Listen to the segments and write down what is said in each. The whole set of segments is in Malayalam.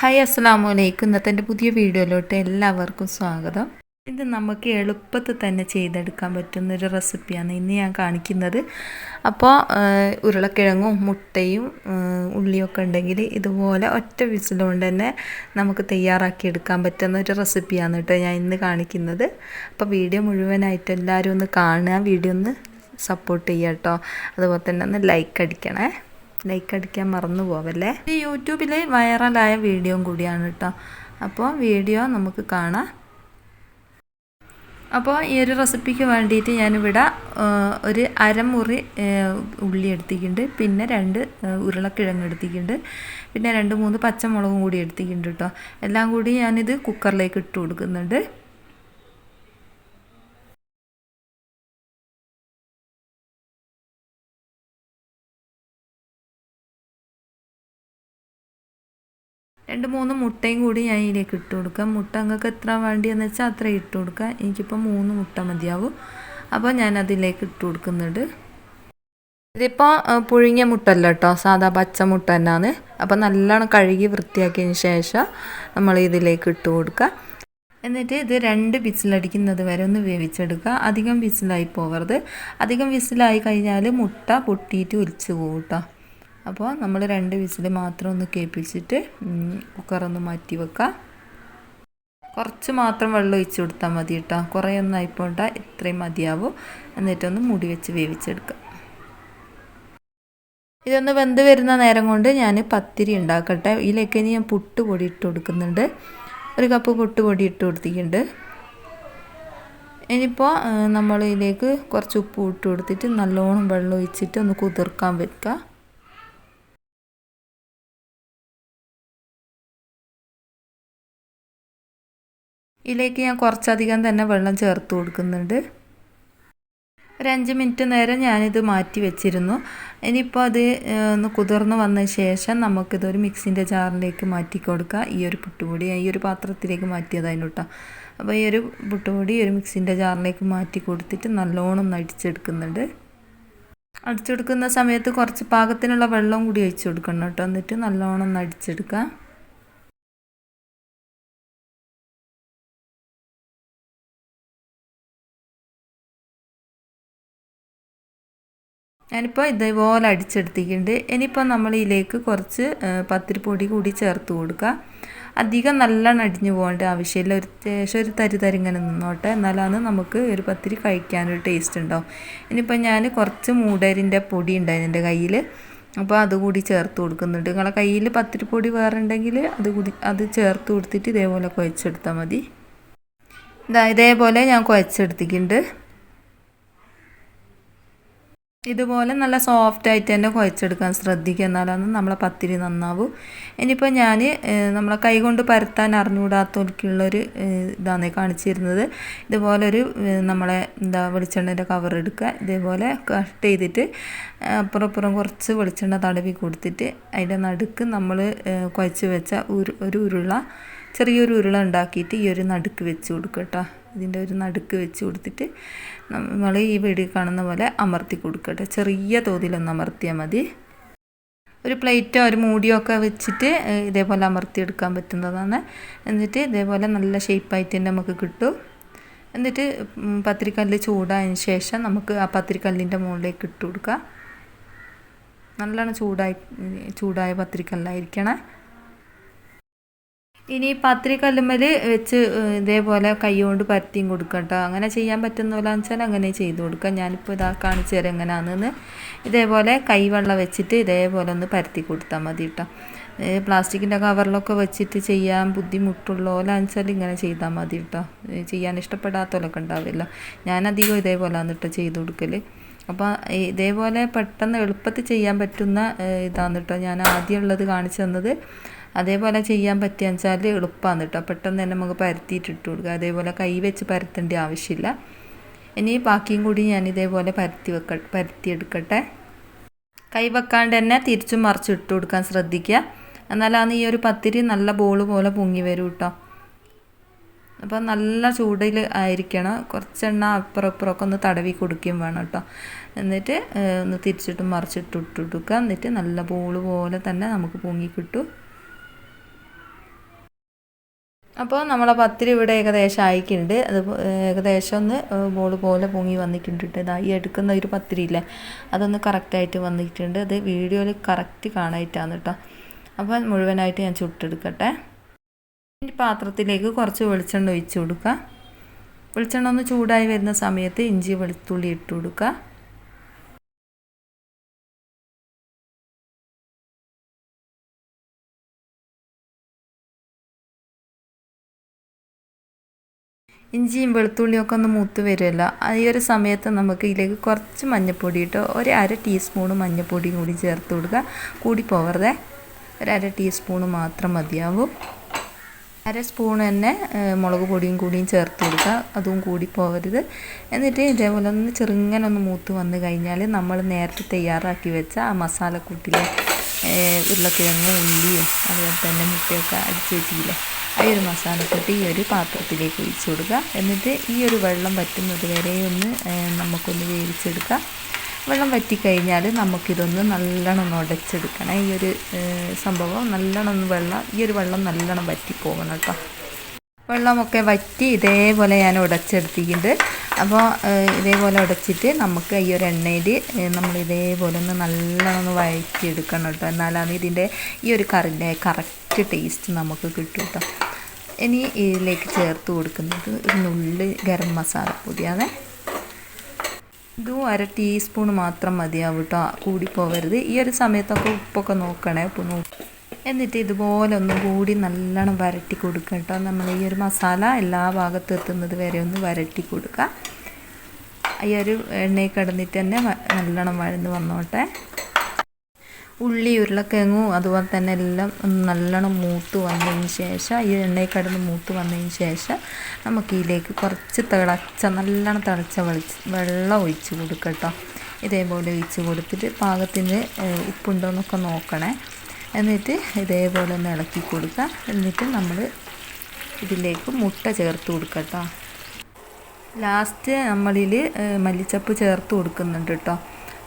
ഹായ് അസ്സാം വലൈക്കും ഇന്നത്തെ എന്റെ പുതിയ വീഡിയോയിലോട്ട് എല്ലാവർക്കും സ്വാഗതം. ഇത് നമുക്ക് എളുപ്പത്തിൽ തന്നെ ചെയ്തെടുക്കാൻ പറ്റുന്ന ഒരു റെസിപ്പിയാണ് ഇന്ന് ഞാൻ കാണിക്കുന്നത്. അപ്പോൾ ഉരുളക്കിഴങ്ങും മുട്ടയും ഉള്ളിയൊക്കെ ഉണ്ടെങ്കിൽ ഇതുപോലെ ഒറ്റ വിസിലുകൊണ്ട് തന്നെ നമുക്ക് തയ്യാറാക്കി എടുക്കാൻ പറ്റുന്ന ഒരു റെസിപ്പിയാണ് കേട്ടോ ഞാൻ ഇന്ന് കാണിക്കുന്നത്. അപ്പോൾ വീഡിയോ മുഴുവനായിട്ട് എല്ലാവരും ഒന്ന് കാണുക വീഡിയോ ഒന്ന് സപ്പോർട്ട് ചെയ്യുക കേട്ടോ. അതുപോലെ തന്നെ ഒന്ന് ലൈക്ക് അടിക്കണേ. ലൈക്ക് അടിക്കാൻ മറന്നു പോവല്ലേ? ഈ യൂട്യൂബിൽ വൈറലായ വീഡിയോയും കൂടിയാണ് കേട്ടോ അപ്പോൾ വീഡിയോ നമുക്ക് കാണാം. അപ്പോൾ ഈ ഒരു റെസിപ്പിക്ക് വേണ്ടിയിട്ട് ഞാനിവിടെ ഒരു അരമുറി ഉള്ളി എടുത്തിട്ടുണ്ട്. പിന്നെ രണ്ട് ഉരുളക്കിഴങ്ങ് എടുത്തിട്ടുണ്ട്. പിന്നെ രണ്ട് മൂന്ന് പച്ചമുളകും കൂടി എടുത്തിട്ടുണ്ട് കേട്ടോ എല്ലാം കൂടി ഞാനിത് കുക്കറിലേക്ക് ഇട്ട് കൊടുക്കുന്നുണ്ട്. രണ്ട് മൂന്ന് മുട്ടയും കൂടി ഞാൻ ഇതിലേക്ക് ഇട്ട് കൊടുക്കാം. മുട്ട നിങ്ങൾക്ക് എത്ര വേണ്ടിയെന്ന് വെച്ചാൽ അത്ര ഇട്ട് കൊടുക്കാം. എനിക്കിപ്പോൾ മൂന്ന് മുട്ട മതിയാവും. അപ്പോൾ ഞാൻ അതിലേക്ക് ഇട്ട് കൊടുക്കുന്നുണ്ട്. ഇതിപ്പോൾ പുഴുങ്ങിയ മുട്ടല്ല കേട്ടോ സാധാ പച്ച മുട്ട തന്നെയാണ് അപ്പോൾ നല്ലോണം കഴുകി വൃത്തിയാക്കിയതിന് ശേഷം നമ്മൾ ഇതിലേക്ക് ഇട്ട് കൊടുക്കുക എന്നിട്ട് ഇത് രണ്ട് വിസിലടിക്കുന്നത് വരെ ഒന്ന് വേവിച്ചെടുക്കുക അധികം വിസിലായി പോകരുത് അധികം വിസിലായി കഴിഞ്ഞാൽ മുട്ട പൊട്ടിയിട്ട് ഒലിച്ചു പോകും കേട്ടോ അപ്പോൾ നമ്മൾ രണ്ട് വിസിൽ മാത്രം ഒന്ന് കേൾപ്പിച്ചിട്ട് കുക്കറൊന്ന് മാറ്റി വെക്കാം. കുറച്ച് മാത്രം വെള്ളം ഒഴിച്ച് കൊടുത്താൽ മതി കേട്ടോ. കുറേ ഒന്നും ആയിപ്പോണ്ട ഇത്രയും മതിയാവും. എന്നിട്ടൊന്ന് മൂടി വെച്ച് വേവിച്ചെടുക്കാം. ഇതൊന്ന് വെന്ത് വരുന്ന നേരം കൊണ്ട് ഞാൻ പത്തിരി ഉണ്ടാക്കട്ടെ. ഇതിലേക്ക് ഇനി ഞാൻ പുട്ട് പൊടി ഇട്ട് കൊടുക്കുന്നുണ്ട്. ഒരു കപ്പ് പുട്ട് പൊടി ഇട്ട് കൊടുത്തിട്ടുണ്ട്. ഇനിയിപ്പോൾ നമ്മൾ ഇതിലേക്ക് കുറച്ച് ഉപ്പ് ഇട്ട് കൊടുത്തിട്ട് നല്ലോണം വെള്ളം ഒഴിച്ചിട്ട് ഒന്ന് കുതിർക്കാൻ വെക്കുക ഇതിലേക്ക് ഞാൻ കുറച്ചധികം തന്നെ വെള്ളം ചേർത്ത് കൊടുക്കുന്നുണ്ട്. ഒരു അഞ്ച് മിനിറ്റ് നേരം ഞാനിത് മാറ്റി വെച്ചിരുന്നു. ഇനിയിപ്പോൾ അത് ഒന്ന് കുതിർന്ന് വന്ന ശേഷം നമുക്കിതൊരു മിക്സിന്റെ ജാറിലേക്ക് മാറ്റി കൊടുക്കുക ഈ ഒരു പുട്ടുപൊടി ഈ ഒരു പാത്രത്തിലേക്ക് മാറ്റിയതായിരുന്നു കേട്ടോ. അപ്പോൾ ഈ ഒരു പുട്ടുപൊടി ഒരു മിക്സിന്റെ ജാറിലേക്ക് മാറ്റി കൊടുത്തിട്ട് നല്ലോണം അടിച്ചെടുക്കുന്നുണ്ട്. അടിച്ചെടുക്കുന്ന സമയത്ത് കുറച്ച് പാകത്തിനുള്ള വെള്ളം കൂടി ഒഴിച്ചു കൊടുക്കണം കേട്ടോ. എന്നിട്ട് നല്ലോണം അടിച്ചെടുക്കുക ഞാനിപ്പോൾ ഇതേപോലെ അടിച്ചെടുത്തിട്ടുണ്ട്. ഇനിയിപ്പോൾ നമ്മൾ ഇതിലേക്ക് കുറച്ച് പത്തിരിപ്പൊടി കൂടി ചേർത്ത് കൊടുക്കുക അധികം നല്ലോണം അടിഞ്ഞു പോകേണ്ട ആവശ്യമില്ല. ഒരു ശേഷം ഒരു തരി തരി ഇങ്ങനെ നിന്നോട്ടെ. എന്നാലാണ് നമുക്ക് ഒരു പത്തിരി കഴിക്കാനൊരു ടേസ്റ്റ് ഉണ്ടാവും. ഇനിയിപ്പോൾ ഞാൻ കുറച്ച് മൂടരിന്റെ പൊടി ഉണ്ടായിരുന്നു എന്റെ കയ്യിൽ അപ്പോൾ അതുകൂടി ചേർത്ത് കൊടുക്കുന്നുണ്ട്. നിങ്ങളെ കയ്യിൽ പത്തിരിപ്പൊടി വേറെ ഉണ്ടെങ്കിൽ അത് കൂടി അത് ചേർത്ത് കൊടുത്തിട്ട് ഇതേപോലെ കുഴച്ചെടുത്താൽ മതി. ഇതാ ഇതേപോലെ ഞാൻ കുഴച്ചെടുത്തിട്ടുണ്ട്. ഇതുപോലെ നല്ല സോഫ്റ്റ് ആയിട്ട് തന്നെ കുഴച്ചെടുക്കാൻ ശ്രദ്ധിക്കുക എന്നാലാണ് നമ്മളെ പത്തിരി നന്നാവും. ഇനിയിപ്പോൾ ഞാൻ നമ്മളെ കൈ കൊണ്ട് പരത്താൻ അറിഞ്ഞുകൂടാത്തവർക്കുള്ളൊരു ഇതാണ് കാണിച്ചിരുന്നത്. ഇതുപോലൊരു നമ്മളെ എന്താ വെളിച്ചെണ്ണന്റെ കവർ എടുക്കുക. ഇതേപോലെ കട്ട് ചെയ്തിട്ട് അപ്പുറം അപ്പുറം കുറച്ച് വെളിച്ചെണ്ണ തടവി കൊടുത്തിട്ട് അതിന്റെ നടുക്ക് നമ്മൾ കുഴച്ച് വെച്ച ഒരു ഒരു ഉരുള ചെറിയൊരു ഉരുള ഉണ്ടാക്കിയിട്ട് ഈ ഒരു നടുക്ക് വെച്ച് കൊടുക്കുക കേട്ടോ. ഇതിന്റെ ഒരു നടുക്ക് വെച്ച് കൊടുത്തിട്ട് നമ്മൾ ഈ വീഡിയോ കാണുന്ന പോലെ അമർത്തി കൊടുക്കട്ടെ. ചെറിയ തോതിലൊന്ന് അമർത്തിയാൽ മതി. ഒരു പ്ലേറ്റോ ഒരു മൂടിയോ ഒക്കെ വെച്ചിട്ട് ഇതേപോലെ അമർത്തിയെടുക്കാൻ പറ്റുന്നതാണ്. എന്നിട്ട് ഇതേപോലെ നല്ല ഷേപ്പായിട്ട് തന്നെ നമുക്ക് കിട്ടും. എന്നിട്ട് പത്തിരിക്കല്ല് ചൂടായതിന് ശേഷം നമുക്ക് ആ പത്തിരിക്കല്ലിന്റെ മുകളിലേക്ക് ഇട്ട് കൊടുക്കുക നല്ലോണം ചൂടായി ചൂടായ പത്തിരിക്കല്ലായിരിക്കണേ. ഇനി പത്തിരി കല്ലുമ്മൽ വെച്ച് ഇതേപോലെ കൈകൊണ്ട് കൊണ്ട് പരത്തിയും കേട്ടോ അങ്ങനെ ചെയ്യാൻ പറ്റുന്നില്ല വെച്ചാൽ അങ്ങനെ ചെയ്ത് കൊടുക്കാം. ഞാനിപ്പോൾ ഇതാ കാണിച്ചു തരാം എങ്ങനെയാണെന്ന് ഇതേപോലെ കൈവെള്ളം വെച്ചിട്ട് ഇതേപോലെ ഒന്ന് പരത്തി കൊടുത്താൽ മതി കേട്ടോ പ്ലാസ്റ്റിക്കിന്റെ കവറിലൊക്കെ വെച്ചിട്ട് ചെയ്യാൻ ബുദ്ധിമുട്ടുള്ളോലാന്ന് വെച്ചാൽ ഇങ്ങനെ ചെയ്താൽ മതി കേട്ടോ ചെയ്യാൻ ഇഷ്ടപ്പെടാത്തവരൊക്കെ ഉണ്ടാവില്ല. ഞാനധികം ഇതേപോലെയാണ് കേട്ടോ ചെയ്ത് കൊടുക്കൽ അപ്പോൾ ഇതേപോലെ പെട്ടെന്ന് എളുപ്പത്തിൽ ചെയ്യാൻ പറ്റുന്ന ഇതാണ് കേട്ടോ ഞാൻ ആദ്യം ഉള്ളത് കാണിച്ചു തന്നത്. അതേപോലെ ചെയ്യാൻ പറ്റുക വെച്ചാൽ എളുപ്പമാണ് കേട്ടോ. പെട്ടെന്ന് തന്നെ നമുക്ക് പരത്തിയിട്ട് ഇട്ട് കൊടുക്കുക അതേപോലെ കൈ വെച്ച് പരത്തേണ്ട ആവശ്യമില്ല. ഇനി ബാക്കിയും കൂടി ഞാൻ ഇതേപോലെ പരത്തി വെക്ക പരത്തിയെടുക്കട്ടെ കൈ വെക്കാണ്ട് തന്നെ തിരിച്ചും മറിച്ച് ഇട്ട് കൊടുക്കാൻ ശ്രദ്ധിക്കുക. എന്നാലാണ് ഈ ഒരു പത്തിരി നല്ല ബോൾ പോലെ പൊങ്ങി വരും കേട്ടോ. അപ്പോൾ നല്ല ചൂടിൽ ആയിരിക്കണം. കുറച്ചെണ്ണ അപ്പുറം ഇപ്പുറമൊക്കെ ഒന്ന് തടവി കൊടുക്കുകയും വേണം കേട്ടോ. എന്നിട്ട് ഒന്ന് തിരിച്ചിട്ടും മറിച്ചിട്ട് ഇട്ട് കൊടുക്കുക. എന്നിട്ട് നല്ല ബോൾ പോലെ തന്നെ നമുക്ക് പൊങ്ങി കിട്ടും. അപ്പോൾ നമ്മളെ പത്തിരി ഇവിടെ ഏകദേശം ആയിക്കുന്നുണ്ട് അത് ഏകദേശം ഒന്ന് ബോൾ പോലെ പൊങ്ങി വന്നിട്ടുണ്ട്. ഇതാ ഈ എടുക്കുന്ന ഒരു പത്തിരി ഇല്ലേ? അതൊന്ന് കറക്റ്റായിട്ട് വന്നിട്ടുണ്ട്. അത് വീഡിയോയിൽ കറക്റ്റ് കാണായിട്ടാണ് കേട്ടോ അപ്പോൾ മുഴുവനായിട്ട് ഞാൻ ചുട്ടെടുക്കട്ടെ. ഇനി പാത്രത്തിലേക്ക് കുറച്ച് വെളിച്ചെണ്ണ ഒഴിച്ചു കൊടുക്കുക വെളിച്ചെണ്ണ ഒന്ന് ചൂടായി വരുന്ന സമയത്ത് ഇഞ്ചി വെളുത്തുള്ളി ഇട്ട് കൊടുക്കുക ഇഞ്ചിയും വെളുത്തുള്ളിയും ഒക്കെ ഒന്ന് മൂത്ത് വരുമല്ലോ. ഈ ഒരു സമയത്ത് നമുക്ക് ഇതിലേക്ക് കുറച്ച് മഞ്ഞൾപ്പൊടി ഇട്ടോ ഒരു അര ടീസ്പൂണ് മഞ്ഞൾപ്പൊടിയും കൂടി ചേർത്ത് കൊടുക്കുക. കൂടി പോകരുതേ. ഒരു അര ടീസ്പൂണ് മാത്രം മതിയാവും. അര സ്പൂൺ തന്നെ മുളക് പൊടിയും കൂടിയും ചേർത്ത് കൊടുക്കുക. അതും കൂടി പോകരുത്. എന്നിട്ട് ഇതേപോലെ ഒന്ന് ചെറുങ്ങനെ ഒന്ന് മൂത്ത് വന്നു കഴിഞ്ഞാൽ നമ്മൾ നേരത്തെ തയ്യാറാക്കി വെച്ച ആ മസാലക്കൂട്ടിലെ ഉരുളക്കിഴങ്ങും ഉള്ളിയും അതുപോലെ തന്നെ മുട്ടയൊക്കെ അടിച്ച് വെച്ചില്ലേ ആ ഒരു മസാലക്കൂട്ടി ഈ ഒരു പാത്രത്തിലേക്ക് ഒഴിച്ചു കൊടുക്കുക. എന്നിട്ട് ഈ ഒരു വെള്ളം വറ്റുന്നത് വരെ ഒന്ന് നമുക്കൊന്ന് വേവിച്ചെടുക്കാം വെള്ളം വറ്റിക്കഴിഞ്ഞാൽ നമുക്കിതൊന്ന് നല്ലോണം ഒന്ന് ഉടച്ചെടുക്കണം. ഈ ഒരു സംഭവം നല്ലോണം ഒന്ന് വെള്ളം ഈ ഒരു വെള്ളം നല്ലോണം വറ്റിപ്പോകണം കേട്ടോ. വെള്ളമൊക്കെ വറ്റി ഇതേപോലെ ഞാൻ ഉടച്ചെടുത്തിട്ടുണ്ട്. അപ്പോൾ ഇതേപോലെ ഉടച്ചിട്ട് നമുക്ക് ഈ ഒരു എണ്ണയിൽ നമ്മൾ ഇതേപോലെ ഒന്ന് നല്ലോണം ഒന്ന് വഴറ്റിയെടുക്കണം കേട്ടോ. എന്നാലാണ് ഇതിന്റെ ഈ ഒരു കറിന്റെ കറക്റ്റ് ടേസ്റ്റ് നമുക്ക് കിട്ടും കേട്ടോ ഇനി ഇതിലേക്ക് ചേർത്ത് കൊടുക്കുന്നത് ഒരു നുള്ളി ഗരം മസാല പൊടിയാണ്. ഇതും അര ടീസ്പൂൺ മാത്രം മതിയാവും കേട്ടോ കൂടിപ്പോവരുത്. ഈ ഒരു സമയത്തൊക്കെ ഉപ്പൊക്കെ നോക്കണേ ഉപ്പ് എന്നിട്ട് ഇതുപോലെ ഒന്നും കൂടി നല്ലോണം വരട്ടി കൊടുക്കുക കേട്ടോ നമ്മൾ ഈ ഒരു മസാല എല്ലാ ഭാഗത്തും എത്തുന്നത് വരെ ഒന്ന് വരട്ടി കൊടുക്കുക ഈ ഒരു എണ്ണയിൽ കിടന്നിട്ട് തന്നെ നല്ലോണം വഴന്ന് വന്നോട്ടെ. ഉള്ളി ഉരുളക്കിഴങ്ങും അതുപോലെ തന്നെ എല്ലാം നല്ലോണം മൂത്ത് വന്നതിന് ശേഷം ഈ എണ്ണയിൽ കിടന്ന് മൂത്ത് വന്നതിന് ശേഷം നമുക്ക് ഇതിലേക്ക് കുറച്ച് തിളച്ച നല്ലോണം തിളച്ച വെളിച്ച് വെള്ളം ഒഴിച്ച് കൊടുക്കട്ടോ ഇതേപോലെ ഒഴിച്ച് കൊടുത്തിട്ട് പാകത്തിന് ഉപ്പുണ്ടോ എന്നൊക്കെ നോക്കണേ. എന്നിട്ട് ഇതേപോലെ ഒന്ന് ഇളക്കി കൊടുക്കുക. എന്നിട്ട് നമ്മൾ ഇതിലേക്ക് മുട്ട ചേർത്ത് കൊടുക്കട്ടോ ലാസ്റ്റ് നമ്മളിൽ മല്ലിച്ചപ്പ് ചേർത്ത് കൊടുക്കുന്നുണ്ട് കേട്ടോ.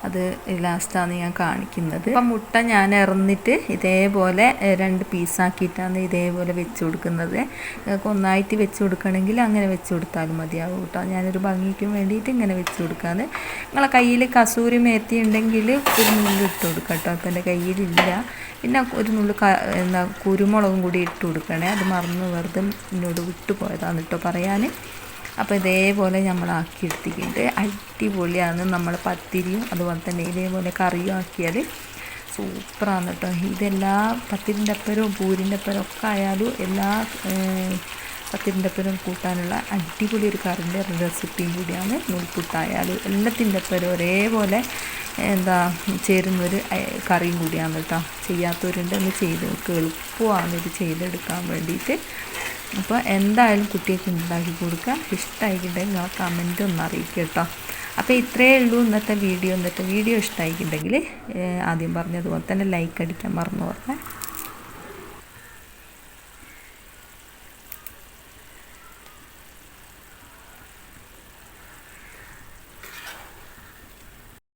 അത് ലാസ്റ്റാണ് ഞാൻ കാണിക്കുന്നത്. അപ്പം മുട്ട ഞാൻ ഇറന്നിട്ട് ഇതേപോലെ രണ്ട് പീസാക്കിയിട്ടാണ് ഇതേപോലെ വെച്ച് കൊടുക്കുന്നത്. ഒന്നായിട്ട് വെച്ച് കൊടുക്കണമെങ്കിൽ അങ്ങനെ വെച്ച് കൊടുത്താലും മതിയാവും കേട്ടോ. ഞാനൊരു ഭംഗിക്കും വേണ്ടിയിട്ട് ഇങ്ങനെ വെച്ച് കൊടുക്കാതെ നിങ്ങളെ കയ്യിൽ കസൂരി മേത്തി ഉണ്ടെങ്കിൽ ഒരു നുള്ളി ഇട്ട് കൊടുക്കാം കേട്ടോ. അപ്പം എന്റെ കയ്യിലില്ല. പിന്നെ ഒരു നുള്ളു എന്താ കുരുമുളകും കൂടി ഇട്ട് കൊടുക്കണേ. അത് മറന്ന് വെറുതെ എന്നോട് വിട്ടു പോയതാണ് കേട്ടോ പറയാൻ അപ്പോൾ ഇതേപോലെ നമ്മൾ ആക്കി എടുത്തിട്ടുണ്ട് അടിപൊളിയാണ്. നമ്മൾ പത്തിരിയും അതുപോലെ തന്നെ ഇതേപോലെ കറിയും ആക്കിയാൽ സൂപ്പറാണ് കേട്ടോ ഇതെല്ലാ പത്തിരിന്റെ അപ്പരവും പൂരിന്റെ അപ്പരം ഒക്കെ ആയാലും എല്ലാ പത്തിരിന്റെ അപ്പരം കൂട്ടാനുള്ള അടിപൊളി ഒരു കറിന്റെ റെസിപ്പിയും കൂടിയാണ്. നൂൽപുട്ടായാലും എല്ലാത്തിന്റെ അപ്പരം ഒരേപോലെ എന്താ ചേരുന്നൊരു കറിയും കൂടിയാണ് കേട്ടോ ചെയ്യാത്തവരുണ്ട് ഒന്ന് ചെയ്ത് എളുപ്പമാണ് ഇത് ചെയ്തെടുക്കാൻ വേണ്ടിയിട്ട്. അപ്പോൾ എന്തായാലും കുട്ടിയൊക്കെ ഉണ്ടാക്കി കൊടുക്കുക. ഇഷ്ടമായിട്ടുണ്ടെങ്കിൽ നിങ്ങൾ കമന്റ് ഒന്ന് അറിയിക്കുക കേട്ടോ. അപ്പോൾ ഇത്രയേ ഉള്ളൂ ഇന്നത്തെ വീഡിയോ. ഇന്നത്തെ വീഡിയോ ഇഷ്ടമായിട്ടുണ്ടെങ്കിൽ ആദ്യം പറഞ്ഞതുപോലെ തന്നെ ലൈക്ക് അടിക്കാൻ മറന്നു പറഞ്ഞേ